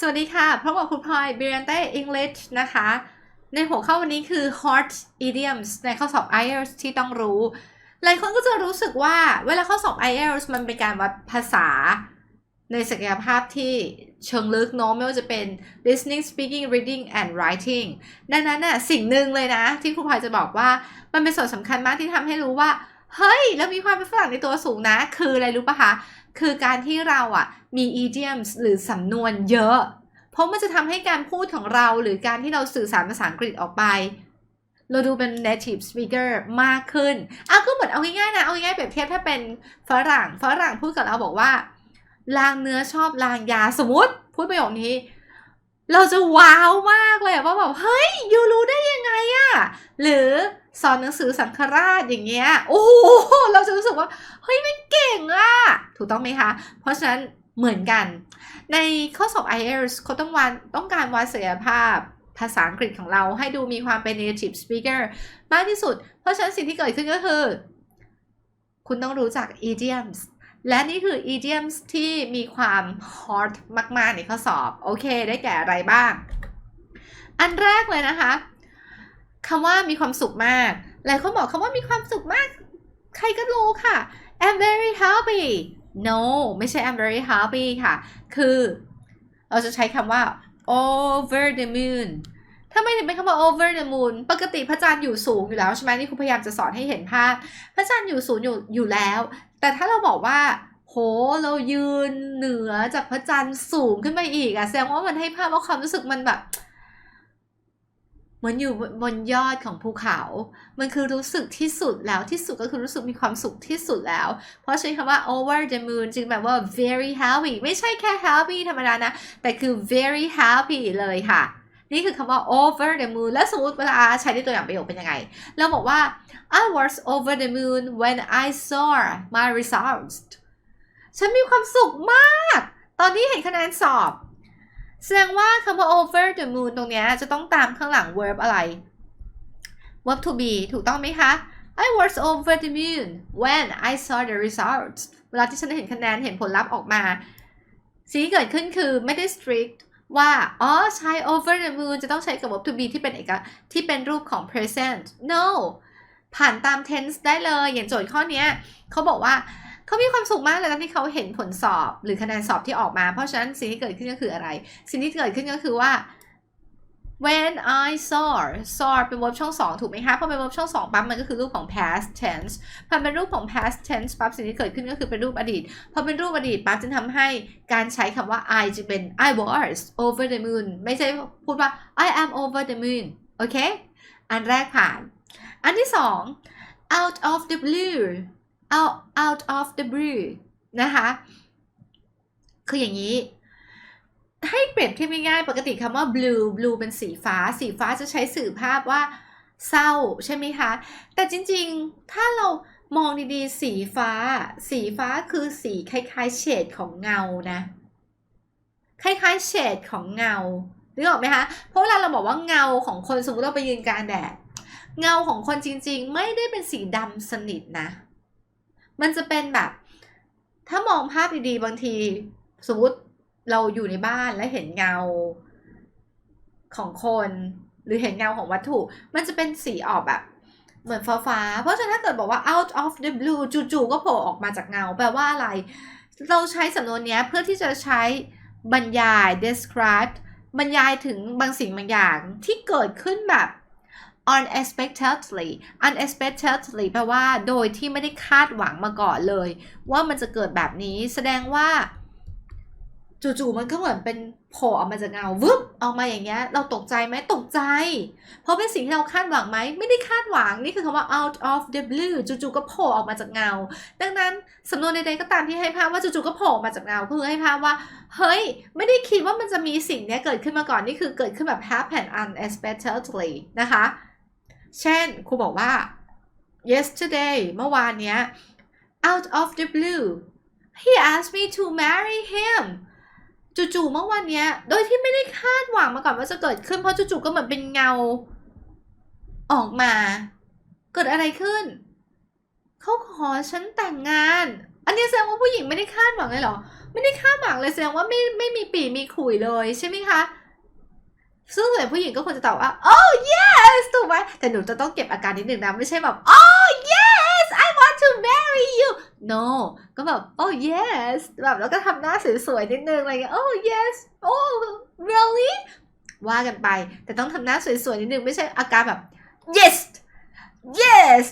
สวัสดีค่ะพบกับคุณพลอย b r i a n t e English นะคะ ในหัวข้อวันนี้คือ hot idioms ในข้อสอบ IELTS ที่ต้องรู้ หลายคนก็จะรู้สึกว่าเวลาข้อสอบ IELTS มันเป็นการวัดภาษา ในศักยภาพที่เชิงลึกเนาะไม่ว่าจะเป็น listening speaking reading and writing ดังนั้นน่ะสิ่งหนึ่งเลยนะ ที่ครูพลอยจะบอกว่ามันเป็นส่วนสำคัญมากที่ทำให้รู้ว่า เฮ้ย แล้วมีความเป็นฝรั่งในตัวสูงนะ คืออะไรรู้ปะคะ คือการที่เราอะ มี idioms หรือสำนวนเยอะ เพราะมันจะทำให้การพูดของเราหรือการที่เราสื่อสารภาษาอังกฤษออกไป เราดูเป็น native speaker มากขึ้นอ้าวก็เหมือนเอาง่ายๆนะ เอาง่ายๆเปรียบเทียบถ้าเป็นฝรั่งฝรั่งพูดกับเราบอกว่าลางเนื้อชอบลางยาสมมติ พูดประโยคนี้ เราจะว้าวมากเลยว่าแบบเฮ้ยยูรู้ได้ยังไงอะหรือสอนหนังสือสังฆราชอย่างเงี้ยโอ้โหเราจะรู้สึกว่า เฮ้ยไม่เก่งอะถูกต้องไหมคะ เพราะฉะนั้น เหมือนกัน ในข้อสอบ IELTS เขาต้องวันต้องการวัดศักยภาพภาษาอังกฤษของเราให้ดูมีความเป็น native speaker มากที่สุด เพราะฉะนั้นสิ่งที่เกิดขึ้นก็คือ คุณต้องรู้จัก idioms และนี่คือ idioms ที่มีความ hard มาก ๆ ในข้อสอบ โอเค ได้แก่อะไรบ้าง อันแรกเลยนะคะคำว่ามีความสุขมาก หลายคนบอกคำว่ามีความสุขมาก ใครก็รู้ค่ะ I'm very happy no ไม่ใช่ I'm very happy ค่ะ คือ เราจะใช้คำว่า over the moon ทำไมถึงเป็นคำว่า over the moon ปกติพระจันทร์อยู่สูงอยู่แล้วใช่ไหมนี่คุณพยายามจะสอนให้เห็นภาพ พระจันทร์อยู่สูงอยู่อยู่แล้ว แต่ถ้าเราบอกว่าโหเรายืนเหนือจากพระจันทร์สูงขึ้นไปอีกอะแสดงว่ามันให้ภาพว่าความรู้สึกมันแบบ เหมือนอยู่บนยอดของภูเขา มันคือรู้สึกที่สุดแล้วที่สุดก็คือรู้สึกมีความสุขที่สุดแล้ว เพราะใช้คำว่า over the moon จึงแบบว่า very happy ไม่ใช่แค่ happy ธรรมดานะ แต่คือ very happy เลยค่ะ นี่คือคำว่า over the moon และสมมติเวลาใช้ในตัวอย่างประโยคเป็นยังไง เราบอกว่า I was over the moon when I saw my results ฉันมีความสุขมาก ตอนที่เห็นคะแนนสอบ แสดงว่าคำว่า over the moon ตรงเนี้ยจะต้องตามข้างหลัง verb อะไร verb to be ถูกต้องไหมคะ I was over the moon when I saw the results เวลาที่ฉันเห็นคะแนนเห็นผลลัพธ์ออกมาสิ่งที่เกิดขึ้นคือไม่ได้ strict ว่า อ๋อ ใช้ over the moon จะต้องใช้กับ verb to be ที่เป็นเอกที่เป็นรูปของ present no ผ่านตาม tense ได้เลย อย่างโจทย์ข้อนี้เขาบอกว่า เขามีความสุขมากเลยตอนที่เขาเห็นผลสอบหรือคะแนนสอบที่ออกมา เพราะฉะนั้นสิ่งที่เกิดขึ้นก็คืออะไร สิ่งที่เกิดขึ้นก็คือว่า when I saw saw เป็น verb ช่องสองถูกไหมคะพอเป็น verb ช่องสองปั๊บมันก็คือรูปของ past tense พอเป็นรูปของ past tense ปั๊บสิ่งที่เกิดขึ้นก็คือเป็นรูปอดีตพอเป็นรูปอดีตปั๊บจึงทำให้การใช้คำว่า I จะเป็น I was over the moon ไม่ใช่พูดว่า I am over the moon โอเค อันแรกผ่าน อันที่สอง out of the blue out out of the blue นะคะ คืออย่างนี้ ให้เปรียบเทียบง่ายๆ ปกติคำว่า blue blue เป็นสีฟ้า สีฟ้าจะใช้สื่อภาพว่าเศร้าใช่ไหมคะ แต่จริงๆ ถ้าเรามองดีๆ สีฟ้า สีฟ้าคือสีคล้ายๆ เฉดของเงานะ คล้ายๆ เฉดของเงา นึกออกไหมคะ เพราะเวลาเราบอกว่าเงาของคนสมมติเราไปยืนกลางแดด เงาของคนจริงๆ ไม่ได้เป็นสีดำสนิทนะ มันจะเป็นแบบ ถ้ามองภาพดีๆ บางที สมมติเราอยู่ในบ้านและเห็นเงาของคน หรือเห็นเงาของวัตถุ มันจะเป็นสีออกแบบ เหมือนฟ้าๆเพราะฉะนั้นถ้าเกิดบอกว่า out of the blue จู่ๆก็โผล่ออกมาจากเงา แปลว่าอะไร เราใช้สำนวนนี้เพื่อที่จะใช้บรรยาย describe บรรยายถึงบางสิ่งบางอย่างที่เกิดขึ้นแบบ unexpectedly unexpectedly แปลว่าโดยที่ไม่ได้คาดหวังมาก่อนเลย ว่ามันจะเกิดแบบนี้แสดงว่าจู่ๆมันก็เหมือนเป็นโผล่ออกมาจากเงาวึบออกมาอย่างเงี้ย เราตกใจไหมตกใจ เพราะเป็นสิ่งที่เราคาดหวังไหมไม่ได้คาดหวังนี่คือคำว่า out of the blue จู่ๆก็โผล่ออกมาจากเงา ดังนั้นสำนวนใดๆก็ตามที่ให้ภาพว่าจู่ๆก็โผล่ออกมาจากเงาเพื่อให้ภาพว่า เฮ้ย ไม่ได้คิดว่ามันจะมีสิ่งนี้เกิดขึ้นมาก่อนนี่คือเกิดขึ้นแบบ happen unexpectedly นะคะ เช่นครูบอกว่า yesterday เมื่อวานเนี้ย out of the blue he asked me to marry him จู่ๆเมื่อวันเนี้ย โดยที่ไม่ได้คาดหวังมาก่อนว่าจะเกิดขึ้น เพราะจู่ๆก็เหมือนเป็นเงา ออกมา เกิดอะไรขึ้น เขาขอฉันแต่งงาน อันนี้แสดงว่าผู้หญิงไม่ได้คาดหวังเลยเหรอ ไม่ได้คาดหวังเลยแสดงว่าไม่ไม่มีปีมีขุยเลยใช่ไหมคะ ซึ่งส่วนใหญ่ผู้หญิงก็ควรจะตอบว่า oh yes ถูกไหมแต่หนูจะต้องเก็บอาการนิดหนึ่งนะ ไม่ใช่แบบ oh yes I want to marry you no ก็แบบ oh yes แบบแล้วก็ทำหน้าสวยๆนิดนึงอะไรเงี้ย oh yes oh really ว่ากันไป แต่ต้องทำหน้าสวยๆนิดนึง ไม่ใช่อาการแบบ yes yes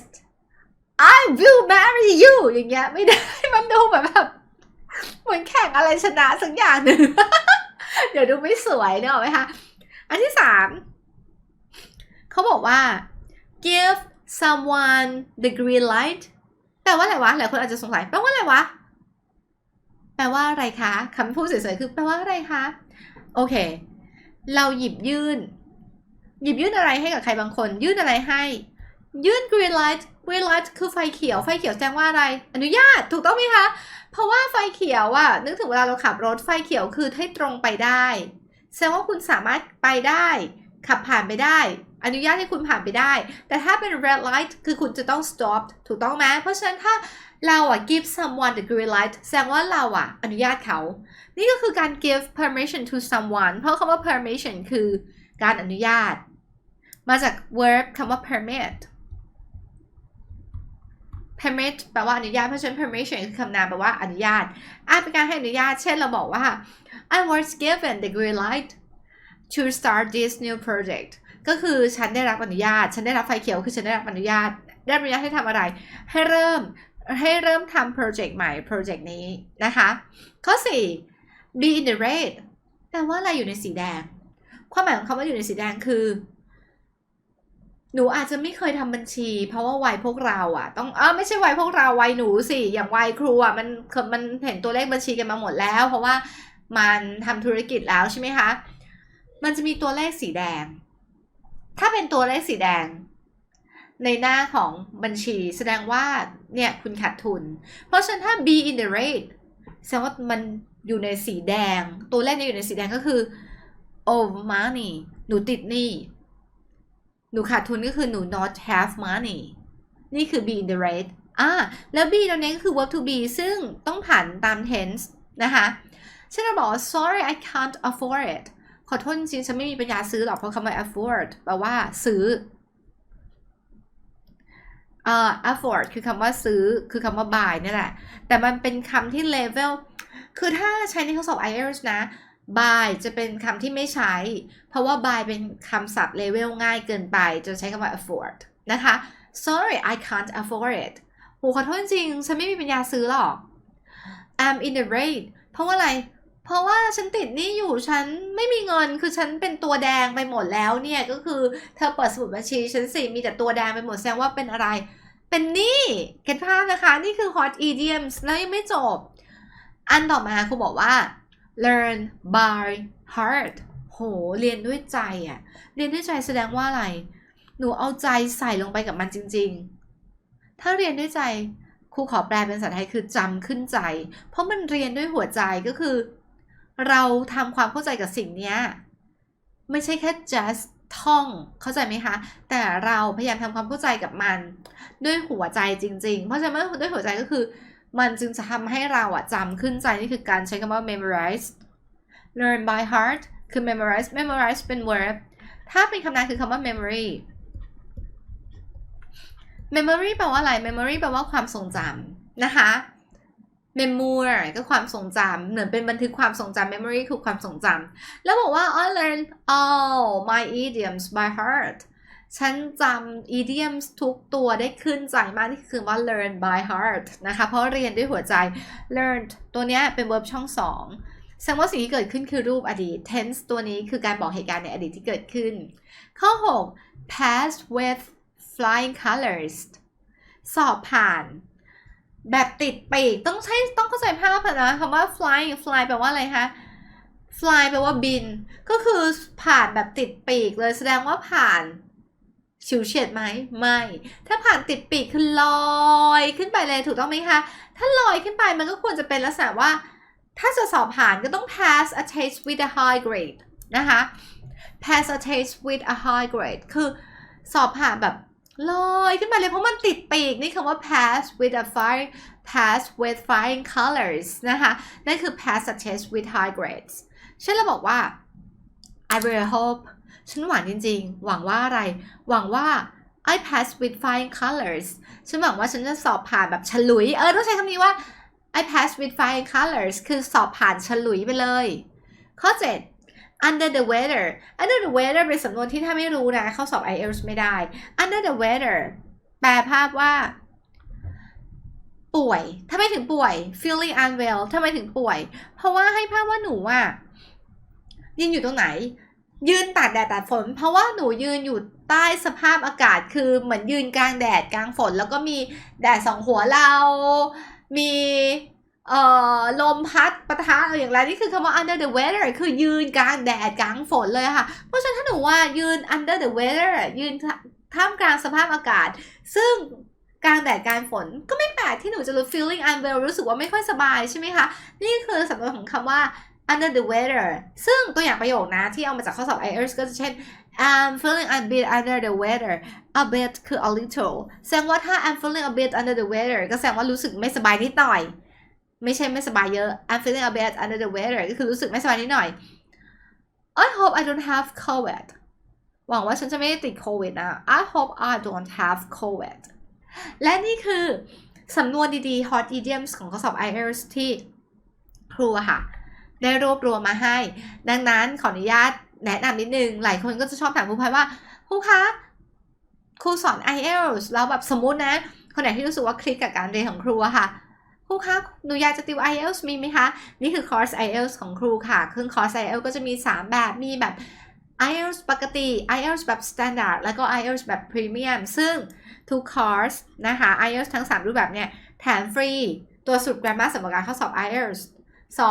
I will marry you อย่างเงี้ยไม่ได้มันดูแบบแบบเหมือนแข่งอะไรชนะสักอย่างหนึ่งเดี๋ยวดูไม่สวยเนอะไหมคะ เขาบอกว่า give someone the green light แปลว่าอะไรวะ หลายคนอาจจะสงสัย แปลว่าอะไรวะ แปลว่าอะไรคะคำพูดสวยๆ คือแปลว่าอะไรคะ โอเค เราหยิบยื่น หยิบยื่นอะไรให้กับใครบางคน ยื่นอะไรให้ ยื่น green light green light คือไฟเขียว ไฟเขียวแสดงว่าอะไร อนุญาต ถูกต้องไหมคะ เพราะว่าไฟเขียวอะนึกถึงเวลาเราขับรถ ไฟเขียวคือให้ตรงไปได้ แสดงว่าคุณสามารถไปได้ ขับผ่านไปได้ อนุญาตให้คุณผ่านไปได้ แต่ถ้าเป็น red light คือคุณจะต้อง stop ถูกต้องไหมเพราะฉะนั้นถ้าเราอะ give someone the green light แสดงว่าเราอะ อนุญาตเขา นี่ก็คือการ give permission to someone เพราะคำว่า permission คือการอนุญาต มาจาก verb คำว่า permit permit แปลว่าอนุญาต เพราะฉะนั้น permission คือคำนามแปลว่าอนุญาตอาจเป็นการให้อนุญาต เช่นเราบอกว่า I was given the green light to start this new project ก็คือฉันได้รับอนุญาต ฉันได้รับไฟเขียวคือฉันได้รับอนุญาต ได้รับอนุญาตให้ทำอะไร ให้เริ่มให้เริ่มทำโปรเจกต์ใหม่โปรเจกต์นี้นะคะ ข้อ 4 be in the red แปลว่าอะไรอยู่ในสีแดง ความหมายของคำว่าอยู่ในสีแดงคือ หนูอาจจะไม่เคยทำบัญชี เพราะว่าวัยพวกเราอะต้องเออไม่ใช่วัยพวกเราวัยหนูสิอย่างวัยครูอะมันมันเห็นตัวเลขบัญชีกันมาหมดแล้ว เพราะว่ามันทำธุรกิจแล้วใช่ไหมคะ มันจะมีตัวเลขสีแดง ถ้าเป็นตัวเลขสีแดง ในหน้าของบัญชีแสดงว่าเนี่ยคุณขาดทุน เพราะฉะนั้นถ้า be in the red แสดงว่ามันอยู่ในสีแดง ตัวเลขนี้อยู่ในสีแดงก็คือ oh money หนูติดหนี้ หนูขาดทุนก็คือหนู not have money นี่คือ be in the red อ่าแล้ว be ตรงนี้ก็คือ verb to be ซึ่งต้องผ่านตาม tense นะคะเช่นเราบอก sorry I can't afford it ขอโทษจริงฉันไม่มีปัญญาซื้อหรอกเพราะคำว่า afford แปลว่าซื้อเอ่อ afford คือคำว่าซื้อคือคำว่า buy นี่แหละ แต่มันเป็นคำที่ level คือถ้าใช้ในข้อสอบ IELTS นะ buy จะเป็นคำที่ไม่ใช้ เพราะว่า buy เป็นคำศัพท์ level ง่ายเกินไปจะใช้คำว่า afford นะคะ sorry I can't afford it โหขอโทษจริง ฉันไม่มีปัญญาซื้อหรอก I'm in the red เพราะว่าอะไร เพราะว่าฉันติดหนี้อยู่ฉันไม่มีเงินคือฉันเป็นตัวแดงไปหมดแล้วเนี่ยก็คือเธอเปิดสมุดบัญชีฉันสิมีแต่ตัวแดงไปหมดแสดงว่าเป็นอะไร เป็นหนี้เก็ตภาพนะคะ นี่คือ hot idioms แล้วยังไม่จบ อันต่อมาครูบอกว่า learn by heart โหเรียนด้วยใจอะเรียนด้วยใจแสดงว่าอะไร หนูเอาใจใส่ลงไปกับมันจริง ๆ ถ้าเรียนด้วยใจครูขอแปลเป็นภาษาไทยคือจำขึ้นใจ เพราะมันเรียนด้วยหัวใจก็คือ เราทำความเข้าใจกับสิ่งเนี้ยไม่ใช่แค่ just ท่องเข้าใจไหมคะ แต่เราพยายามทำความเข้าใจกับมัน ด้วยหัวใจจริง ๆ เพราะฉะนั้นด้วยหัวใจก็คือ มันจึงจะทำให้เราอะจำขึ้นใจนี่คือการใช้คำว่า memorize learn by heart คือ memorize memorize เป็น verb ถ้าเป็นคำนามคือคำว่า memory memory แปลว่าอะไร memory แปลว่าความทรงจำนะคะ memoir ก็ความทรงจำเหมือนเป็นบันทึกความทรงจำ memory คือความทรงจำแล้วบอกว่า I learned all my idioms by heart ฉันจำ idioms ทุกตัวได้ขึ้นใจมาก นี่คือว่า learn by heart นะคะ เพราะเรียนด้วยหัวใจ learned ตัวเนี้ยเป็น verb ช่องสองแสดงว่าสิ่งที่เกิดขึ้นคือรูปอดีต tense ตัวนี้คือการบอกเหตุการณ์ในอดีตที่เกิดขึ้น ข้อ 6 pass with flying colors สอบผ่าน แบบติดปีกต้องใช้ต้องเข้าใจภาพนะคำว่า fly fly แปลว่าอะไรคะ fly แปลว่าบิน ก็คือผ่านแบบติดปีกเลยแสดงว่าผ่านฉิวเฉียดไหมไม่ ถ้าผ่านติดปีกคือลอยขึ้นไปเลยถูกต้องไหมคะ ถ้าลอยขึ้นไปมันก็ควรจะเป็นลักษณะว่า ถ้าจะสอบผ่านก็ต้อง pass a test with a high grade นะคะ pass a test with a high grade คือสอบผ่านแบบ ลอยขึ้นไปเลยเพราะมันติดปีกนี่คำว่า pass with a fire pass with flying colors นะคะ นั่นคือ pass a test with high grades เช่นเราบอกว่า I really hope ฉันหวังจริงๆ หวังว่าอะไร หวังว่า I pass with flying colors ฉันหวังว่าฉันจะสอบผ่านแบบฉลุย เออ ต้องใช้คำนี้ว่า I pass with flying colors คือสอบผ่านฉลุยไปเลย ข้อ 7 under the weather under the weather เป็นสำนวนที่ถ้าไม่รู้นะ เข้าสอบ IELTS ไม่ได้ under the weather แปลภาพว่า ป่วยทำไมถึงป่วย feeling unwell ทำไมถึงป่วย เพราะว่าให้ภาพว่าหนูอะยืนอยู่ตรงไหน ยืนตากแดดตากฝน เพราะว่าหนูยืนอยู่ใต้สภาพอากาศคือเหมือนยืนกลางแดดกลางฝน แล้วก็มีแดดสองหัวเรา มี เอ่อลมพัดปะทะอะไรอย่างไรนี่คือคำว่า under the weather คือยืนกลางแดดกลางฝนเลยค่ะ เพราะฉะนั้นถ้าหนูว่ายืน under the weather ยืนท่ามกลางสภาพอากาศ ซึ่งกลางแดดกลางฝนก็ไม่แปลกที่หนูจะรู้ feeling unwell รู้สึกว่าไม่ค่อยสบายใช่ไหมคะ นี่คือสำนวนของคำว่า under the weather ซึ่งตัวอย่างประโยคนะที่เอามาจากข้อสอบ IELTS ก็จะเช่น I'm feeling a bit under the weather a bit คือ a little แสดงว่าถ้า I'm feeling a bit under the weather ก็แสดงว่ารู้สึกไม่สบายนิดหน่อย ไม่ใช่ไม่สบายเยอะ I'm feeling a bit under the weather ก็คือรู้สึกไม่สบายนิดหน่อย I hope I don't have COVID หวังว่าฉันจะไม่ได้ติดโควิดนะ I hope I don't have COVID และนี่คือสำนวนดีๆ hot idioms ของข้อสอบ IELTS ที่ครูค่ะ ได้รวบรวมมาให้ ดังนั้นขออนุญาตแนะนำนิดนึง หลายคนก็จะชอบถามครูพายว่าครูคะครูสอน IELTS แล้วแบบสมมุตินะ คนไหนที่รู้สึกว่าคลิกกับการเรียนของครูอะค่ะ รูคะหนูอยากจะติว IELTS มีไหมคะ นี่คือคอร์ส IELTS ของครูค่ะคือคอร์ส IELTS ก็จะมี 3 แบบมีแบบ IELTS ปกติ IELTS แบบ standard แล้วก็ IELTS แบบ premium ซึ่งทุกคอร์สนะคะ IELTS ทั้ง 3 รูปแบบเนี่ยแถมฟรี ตัวสุด grammar สำหรับการเข้าสอบ IELTS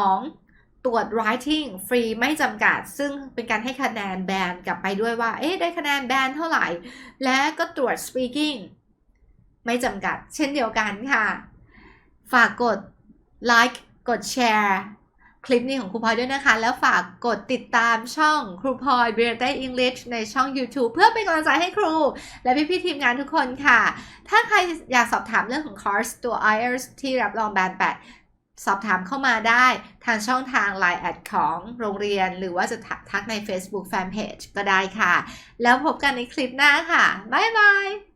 2. ตรวจ writing ฟรีไม่จำกัด ซึ่งเป็นการให้คะแนนแบนกลับไปด้วยว่า เอ๊ะ ได้คะแนนแบนเท่าไหร่ และก็ตรวจ speaking ไม่จำกัด เช่นเดียวกันค่ะ ฝากกด like กดแชร์คลิปนี้ของครูพลอยด้วยนะคะ แล้วฝากกดติดตามช่องครูพลอย b r i l l i a n t English ในช่อง YouTube เพื่อเป็นกำลังใจให้ครู และพี่ๆทีมงานทุกคนค่ะ ถ้าใครอยากสอบถามเรื่องของคอร์สตัว IELTS ที่รับรองแบน8สอบถามเข้ามาได้ทางช่องทาง Line แอดของโรงเรียน หรือว่าจะทักใน Facebook Fanpage ก็ได้ค่ะ แล้วพบกันในคลิปหน้าค่ะ บ๊ายบาย